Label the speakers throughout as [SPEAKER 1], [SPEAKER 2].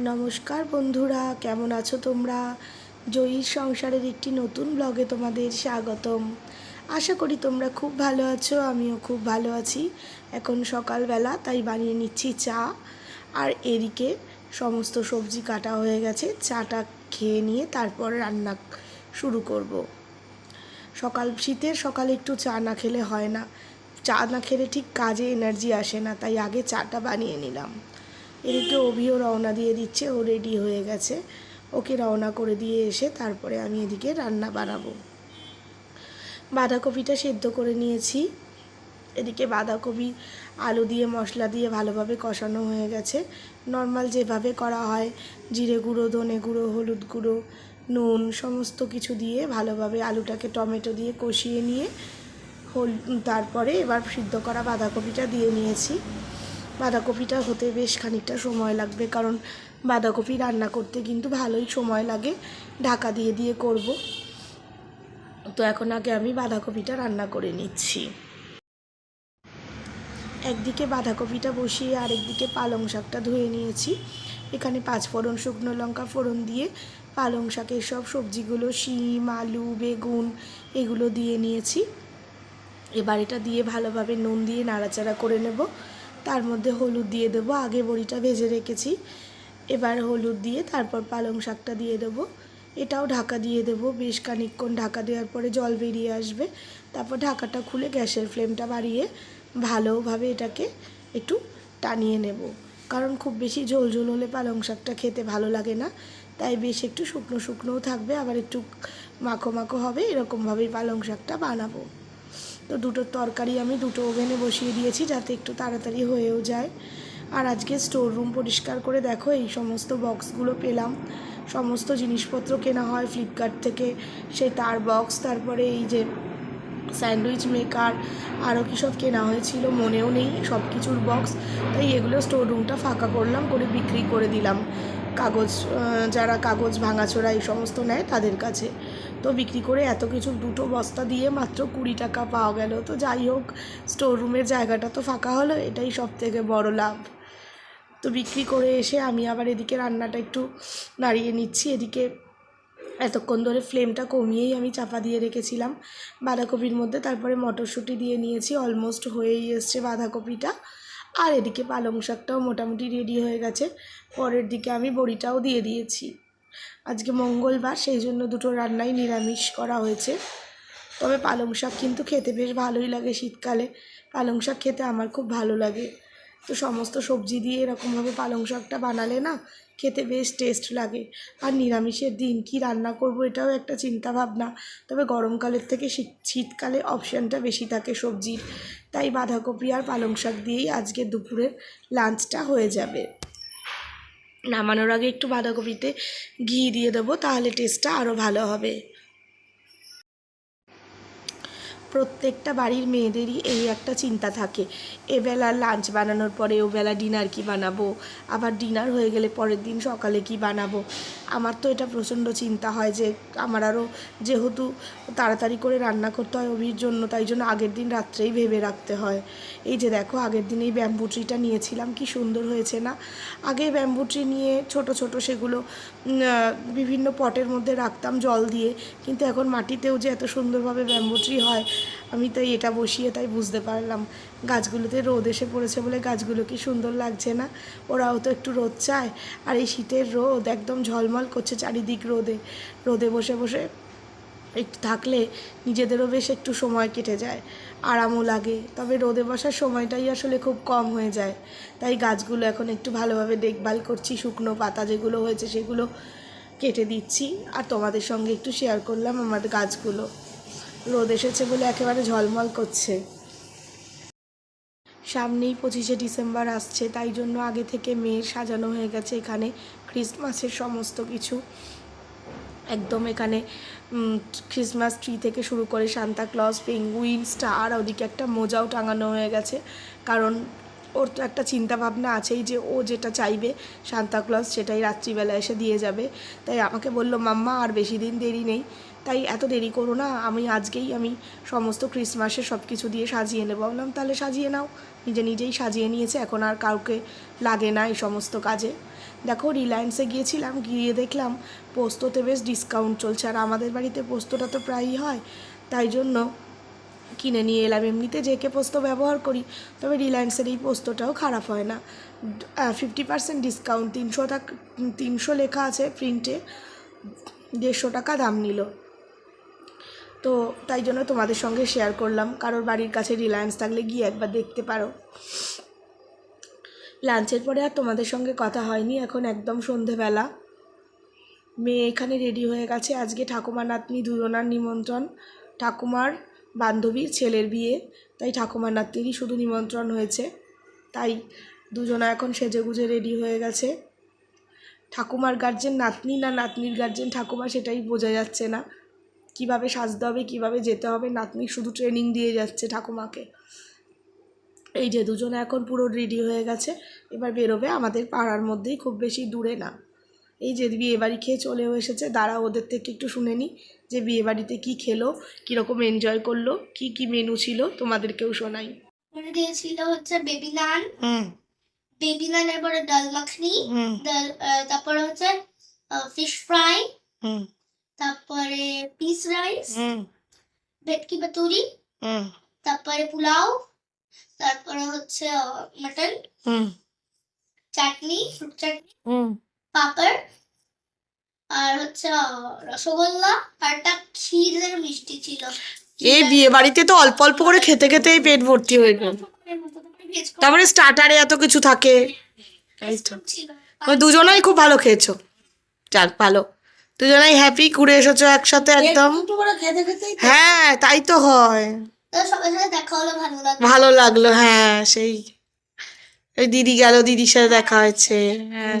[SPEAKER 1] নমস্কার বন্ধুরা, কেমন আছো তোমরা? জয়ীর সংসারের একটি নতুন ব্লগে তোমাদের স্বাগতম। আশা করি তোমরা খুব ভালো আছো, আমিও খুব ভালো আছি। এখন সকালবেলা, তাই বানিয়ে নিচ্ছি চা। আর এদিকে সমস্ত সবজি কাটা হয়ে গেছে, চাটা খেয়ে নিয়ে তারপর রান্না শুরু করব। সকাল, শীতের সকালে একটু চা না খেলে হয় না। চা না খেলে ঠিক কাজে এনার্জি আসে না, তাই আগে চাটা বানিয়ে নিলাম। এদিকে অভিও রওনা দিয়ে দিচ্ছে, ও রেডি হয়ে গেছে। ওকে রওনা করে দিয়ে এসে তারপরে আমি এদিকে রান্না বানাবো। বাঁধাকপিটা সেদ্ধ করে নিয়েছি। এদিকে বাঁধাকপি, আলু দিয়ে, মশলা দিয়ে ভালোভাবে কষানো হয়ে গেছে। নর্মাল যেভাবে করা হয়, জিরে গুঁড়ো, ধনে গুঁড়ো, হলুদ গুঁড়ো, নুন সমস্ত কিছু দিয়ে ভালোভাবে আলুটাকে টমেটো দিয়ে কষিয়ে নিয়ে হল তারপরে এবার সিদ্ধ করা বাঁধাকপিটা দিয়ে নিয়েছি। বাঁধাকপিটা হতে বেশ খানিকটা সময় লাগবে, কারণ বাঁধাকপি রান্না করতে কিন্তু ভালোই সময় লাগে। ঢাকা দিয়ে দিয়ে করব। তো এখন আগে আমি বাঁধাকপিটা রান্না করে নিচ্ছি। একদিকে বাঁধাকপিটা বসিয়ে আরেকদিকে পালং শাকটা ধুয়ে নিয়েছি। এখানে পাঁচ ফোড়ন শুকনো লঙ্কা ফোড়ন দিয়ে পালং শাকের সব সবজিগুলো, শিম, আলু, বেগুন এগুলো দিয়ে নিয়েছি। এবার এটা দিয়ে ভালোভাবে নুন দিয়ে নাড়াচাড়া করে নেব। তার মধ্যে হলুদ দিয়ে দেবো, আগে বড়িটা ভেজে রেখেছি। এবার হলুদ দিয়ে তারপর পালং শাকটা দিয়ে দেবো। এটাও ঢাকা দিয়ে দেবো, বেশ খানিকক্ষণ ঢাকা দেওয়ার পরে জল বেরিয়ে আসবে। তারপর ঢাকাটা খুলে গ্যাসের ফ্লেমটা বাড়িয়ে ভালোভাবে এটাকে একটু টানিয়ে নেব। কারণ খুব বেশি ঝোল ঝোল হলে পালং শাকটা খেতে ভালো লাগে না। তাই বেশ একটু শুকনো শুকনোও থাকবে, আবার একটু মাখো মাখো হবে, এরকমভাবেই পালং শাকটা বানাবো। তো দুটো তরকারি আমি দুটো ওভেনে বসিয়ে দিয়েছি যাতে একটু তাড়াতাড়ি হয়েও যায়। আর আজকে স্টোর রুম পরিষ্কার করে দেখো, এই সমস্ত বক্সগুলো পেলাম। সমস্ত জিনিসপত্র কেনা হয় ফ্লিপকার্ট থেকে, সেই তার বক্স তারপরে এই যে স্যান্ডউইচ মেকার আরও কী সব কেনা হয়েছিল, মনেও নেই সব কিছুর বক্স তাই এগুলো স্টোর রুমটা ফাঁকা করলাম, করে বিক্রি করে দিলাম। কাগজ যারা কাগজ ভাঙাচোরা এই সমস্ত নেয় তাদের কাছে। তো বিক্রি করে এত কিছু দুটো বস্তা দিয়ে মাত্র কুড়ি টাকা পাওয়া গেল। তো যাই হোক স্টোর রুমের জায়গাটা তো ফাঁকা হলো, এটাই সব থেকে বড় লাভ। তো বিক্রি করে এসে আমি আবার এদিকে রান্নাটা একটু নাড়িয়ে নিচ্ছি। এদিকে এতক্ষণ ধরে ফ্লেমটা কমিয়েই আমি চাপা দিয়ে রেখেছিলাম। বাঁধাকপির মধ্যে তারপরে মটরশুঁটি দিয়ে নিয়েছি অলমোস্ট হয়েই এসছে বাঁধাকপিটা। আর এদিকে পালং শাকটাও মোটামুটি রেডি হয়ে গেছে। পরের দিকে আমি বড়িটাও দিয়ে দিয়েছি। আজকে মঙ্গলবার, সেই জন্য দুটো রান্নাই নিরামিষ করা হয়েছে। তবে পালং শাক কিন্তু খেতে বেশ ভালোই লাগে শীতকালে। পালং শাক খেতে আমার খুব ভালো লাগে। তো সমস্ত সবজি দিয়ে এরকমভাবে পালং শাকটা বানালে না, খেতে বেশ টেস্ট লাগে। আর নিরামিষের দিন কি রান্না করব এটাও একটা চিন্তা ভাবনা তবে গরমকালের থেকে শীত, শীতকালে অপশানটা বেশি থাকে সবজির। তাই বাঁধাকপি আর পালং শাক দিয়েই আজকে দুপুরের লাঞ্চটা হয়ে যাবে। নামানোর আগে একটু বাঁধাকপিতে ঘি দিয়ে দেবো তাহলে টেস্টটা আরও ভালো হবে। প্রত্যেকটা বাড়ির মেয়েদেরই এই একটা চিন্তা থাকে। এবেলা লাঞ্চ বানানোর পরে ওবেলা ডিনার কি বানাবো? আবার ডিনার হয়ে গেলে পরের দিন সকালে কি বানাবো? আমার তো এটা প্রচণ্ড চিন্তা হয় যে, আমার আরও যেহেতু তাড়াতাড়ি করে রান্না করতে হয় অভির জন্য, তাই জন্য আগের দিন রাত্রেই ভেবে রাখতে হয়। এই যে দেখো, আগের দিন এই ব্যাম্বু ট্রিটা নিয়েছিলাম, কি সুন্দর হয়েছে না? আগে ব্যাম্বু ট্রি নিয়ে ছোট ছোট সেগুলো বিভিন্ন পটের মধ্যে রাখতাম জল দিয়ে, কিন্তু এখন মাটিতেও যে এত সুন্দরভাবে ব্যাম্বু ট্রি হয় আমি তাই এটা বসিয়ে তাই বুঝতে পারলাম। গাছগুলোতে রোদ এসে পড়েছে বলে গাছগুলো কি সুন্দর লাগছে না? ওরাও তো একটু রোদ চায়। আর এই শীতের রোদ একদম ঝলমল করছে চারিদিক রোদে। রোদে বসে বসে একটু থাকলে নিজেদেরও বেশ একটু সময় কেটে যায়। আরামও লাগে। তবে রোদে বসার সময়টাই আসলে খুব কম হয়ে যায়। তাই গাছগুলো এখন একটু ভালোভাবে দেখভাল করছি, শুকনো পাতা যেগুলো হয়েছে সেগুলো কেটে দিচ্ছি। আর তোমাদের সঙ্গে একটু শেয়ার করলাম আমার গাছগুলো। রোদ এসেছে বলে একেবারে ঝলমল করছে। সামনেই পঁচিশে ডিসেম্বর আসছে, তাই জন্য আগে থেকে মেয়ের সাজানো হয়ে গেছে এখানে ক্রিসমাসের সমস্ত কিছু। একদম এখানে ক্রিসমাস ট্রি থেকে শুরু করে সান্তা ক্লজ পেঙ্গুইন, স্টার, ওদিকে একটা মোজাও টাঙানো হয়ে গেছে। কারণ ওর তো একটা চিন্তাভাবনা আছেই যে ও যেটা চাইবে সান্তা ক্লজ সেটাই রাত্রিবেলা এসে দিয়ে যাবে। তাই আমাকে বলল, মাম্মা, আর বেশি দিন দেরি নেই। তাই এত দেরি করো না, আমি আজকেই আমি সমস্ত ক্রিসমাসের সব কিছু দিয়ে সাজিয়ে নেব। বললাম, তাহলে সাজিয়ে নাও। নিজে নিজেই সাজিয়ে নিয়েছে, এখন আর কাউকে লাগে না এই সমস্ত কাজে। দেখো রিলায়েন্সে গিয়েছিলাম, গিয়ে দেখলাম, পোস্ততে বেশ ডিসকাউন্ট চলছে। আর আমাদের বাড়িতে পোস্তটা তো প্রায়ই হয়, তাই জন্য কিনে নিয়ে এলাম। এমনিতে যে কে পোস্ত ব্যবহার করি, তবে রিলায়েন্সের এই পোস্তটাও খারাপ হয় না। ফিফটি পার্সেন্ট ডিসকাউন্ট তিনশো টাকা, তিনশো লেখা আছে প্রিন্টে দেড়শো টাকা দাম নিল। তো তাই জন্য তোমাদের সঙ্গে শেয়ার করলাম। কারোর বাড়ির কাছে রিলায়েন্স থাকলে গিয়ে একবার দেখতে পারো। লাঞ্চের পরে আর তোমাদের সঙ্গে কথা হয়নি, এখন একদম সন্ধেবেলা। মেয়ে এখানে রেডি হয়ে গেছে। আজকে ঠাকুমা নাতনি দুজনার নিমন্ত্রণ। ঠাকুমার বান্ধবীর ছেলের বিয়ে। তাই ঠাকুমার নাতনিরই শুধু নিমন্ত্রণ হয়েছে। তাই দুজনা এখন সেজেগুজে রেডি হয়ে গেছে। ঠাকুমার গার্জেন নাতনি না নাতনির গার্জেন ঠাকুমা সেটাই বোঝা যাচ্ছে না। কীভাবে সাজতে হবে কীভাবে যেতে হবে নাতনি শুধু ট্রেনিং দিয়ে যাচ্ছে ঠাকুমাকে। এই যে দুজনে এখন পুরো রেডি হয়ে গেছে এবার বেরোবে আমাদের পাড়ার মধ্যেই খুব বেশি দূরে না। এই যে বিয়ে বাড়ি খেয়ে চলেও এসেছে দাঁড়া ওদের থেকে একটু শুনে নিই যে বিয়ে বাড়িতে কী খেলো কীরকম এনজয় করল কি কি মেনু ছিল তোমাদেরকেও শোনাই।
[SPEAKER 2] দিয়েছিল হচ্ছে বেবি নান
[SPEAKER 1] হুম।
[SPEAKER 2] বেবি নানের পরে ডাল মাখনি ডাল তারপরে হচ্ছে ফিশ ফ্রাই রাইস
[SPEAKER 1] হুম
[SPEAKER 2] ভেটকি পাতুরি
[SPEAKER 1] হুম
[SPEAKER 2] তারপরে পোলাও তারপরে হচ্ছে মাটন
[SPEAKER 1] হুম
[SPEAKER 2] চাটনি ফ্রুট চাটনি পাপড় আর হচ্ছে রসগোল্লা আর একটা ক্ষীরের মিষ্টি ছিল
[SPEAKER 1] এই বিয়ে বাড়িতে তো অল্প অল্প করে খেতে খেতেই পেট ভর্তি হয়ে গেল তারপরে স্টার্টারে এত কিছু থাকে দুজনাই খুব ভালো খেয়েছো যাক ভালো দুজনাই হ্যাপি ঘুরে এসেছ একসাথে একদম। হ্যাঁ তাই তো হয়।
[SPEAKER 2] ভালো লাগল।
[SPEAKER 1] হ্যাঁ সেই ওই দিদি গেল দিদির সাথে দেখা হয়েছে হ্যাঁ।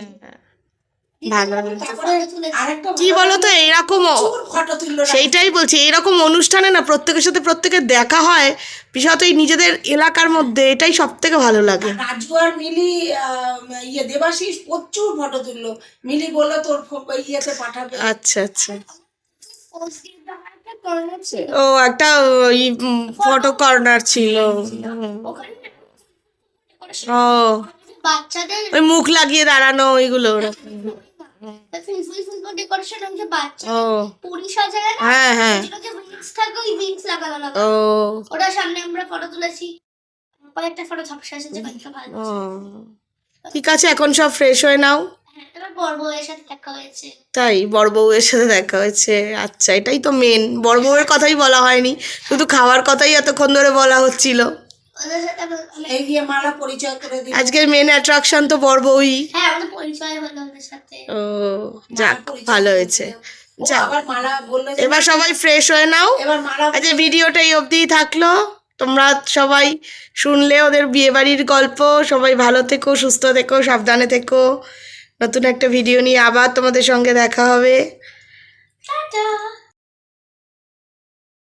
[SPEAKER 1] কি বলতো এইরকম সেইটাই বলছি এইরকম অনুষ্ঠানে না প্রত্যেকের সাথে প্রত্যেকের দেখা হয় বিশেষত এই নিজেদের এলাকার মধ্যে এটাই সব থেকে ভালো লাগে।
[SPEAKER 3] রাজু আর মিলি ইয়ে দেবাশিস প্রচুর ফটো তুললো। মিলি বলল তোর ইয়েতে পাঠাবে।
[SPEAKER 1] আচ্ছা আচ্ছা। ও একটা ফটো কর্নার ছিল। ও। ওই মুখ লাগিয়ে দাঁড়ানো ওইগুলো।
[SPEAKER 2] বাচ্চা
[SPEAKER 1] ও।
[SPEAKER 2] পুরি সাজায় না
[SPEAKER 1] হ্যাঁ হ্যাঁ।
[SPEAKER 2] যেটা উইংস থাকে ওই উইংস লাগানো
[SPEAKER 1] ও।
[SPEAKER 2] লাগানো সামনে আমরা ফটো তুলেছি। কয়েকটা ফটো ঝাপসা এসেছে কয়েকটা ভালো
[SPEAKER 1] ঠিক আছে এখন সব ফ্রেশ হয়ে নাও।
[SPEAKER 2] হ্যাঁ,
[SPEAKER 1] তাই বড় বউয়ের সাথে দেখা হয়েছে। আচ্ছা এটাই তো মেন বড় বউয়ের কথাই বলা হয়নি। শুধু খাওয়ার কথাই এতক্ষণ ধরে বলা হচ্ছিল।
[SPEAKER 3] এই মালা পরিচয় করে
[SPEAKER 1] আজকের মেন অ্যাট্রাকশন তো বড় বউই
[SPEAKER 2] হ্যাঁ আমাদের পরিচয় হলো ওদের সাথে।
[SPEAKER 1] ও যাক ভালো হয়েছে। এবার সবাই ফ্রেশ হয়ে নাও।
[SPEAKER 3] এবার মালা
[SPEAKER 1] আচ্ছা ভিডিওটা এই অবধিই থাকল। তোমরা সবাই শুনলে ওদের বিয়েবাড়ির গল্প। সবাই ভালো থেকো সুস্থ থেকো সাবধানে থেকো। নতুন একটা ভিডিও নিয়ে আবার তোমাদের সঙ্গে দেখা হবে।
[SPEAKER 2] টাটা।